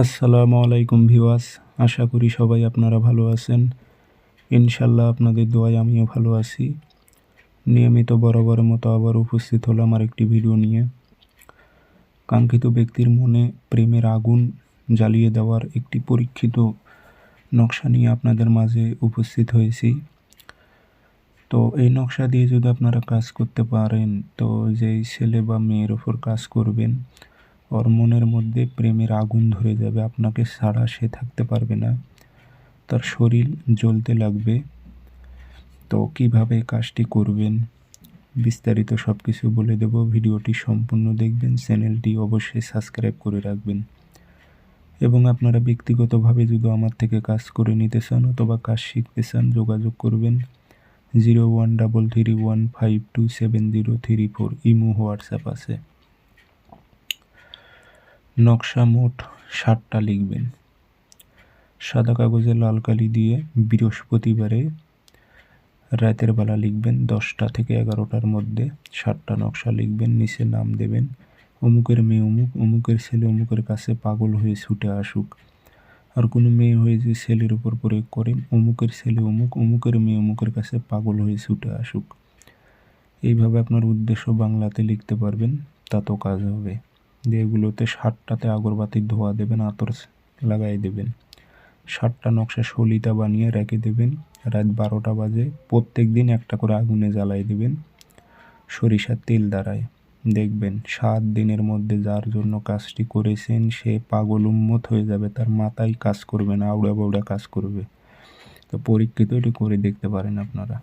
আসসালামু আলাইকুম ভিওয়াস আশা করি সবাই আপনারা ভালো আছেন। ইনশাল্লাহ আপনাদের দোয়ায় আমিও ভালো আছি। নিয়মিত বরাবরের মতো আবার উপস্থিত হলাম আর একটি ভিডিও নিয়ে। কাঙ্ক্ষিত ব্যক্তির মনে প্রেমের আগুন জ্বালিয়ে দেওয়ার একটি পরীক্ষিত নকশা নিয়ে আপনাদের মাঝে উপস্থিত হয়েছি। তো এই নকশা দিয়ে যদি আপনারা কাজ করতে পারেন, তো যেই ছেলে বা মেয়ের ওপর কাজ করবেন ওর মনের মধ্যে প্রেমের আগুন ধরে যাবে, আপনাকে ছাড়া সে থাকতে পারবে না। তার শরীর জ্বলতে লাগবে। তো কীভাবে কাজটি করবেন? বিস্তারিত সব কিছু বলে দেব। ভিডিওটি সম্পূর্ণ দেখবেন, চ্যানেলটি অবশ্যই সাবস্ক্রাইব করে রাখবেন। এবং আপনারা ব্যক্তিগতভাবে যদি আমার থেকে কাজ করে নিতে চান অথবা কাজ শিখতে চান, যোগাযোগ করবেন। Zero one double three one five two seven zero three four. Imo WhatsApp আছে। নকশা মোট ষাটটা লিখবেন। সাদা কাগজে লাল কালি দিয়ে বৃহস্পতিবারে রাতের বেলা লিখবেন, দশটা থেকে এগারোটার মধ্যে ষাটটা নকশা লিখবেন, নিচে নাম দেবেন, অমুকের মেয়ে অমুক, অমুকের ছেলে অমুকের কাছে পাগল হয়ে ছুটে আসুক। আর কোনো মেয়ে হয়ে যে ছেলের উপর প্রয়োগ করেন, অমুকের ছেলে অমুক, অমুকের মেয়ে অমুকের কাছে পাগল হয়ে ছুটে আসুক। এইভাবে আপনার উদ্দেশ্য বাংলাতে লিখতে পারবেন, তাতেও কাজ হবে। দিয়ে এগুলোতে ষাটটাতে আগরবাতির ধোয়া দেবেন, আতর লাগাই দেবেন। ষাটটা নকশা সলিতা বানিয়ে রেখে দেবেন। রাত বারোটা বাজে প্রত্যেক দিন একটা করে আগুনে জ্বালাই দেবেন। সরিষার তেল দ্বারায়। দেখবেন সাত দিনের মধ্যে যার জন্য কাজটি করেছেন, সে পাগল উন্মত হয়ে যাবে, তার মাথায় কাজ করবে না আউড়া বাউড়া কাজ করবে। তো পরীক্ষিত এটি করে দেখতে পারেন আপনারা।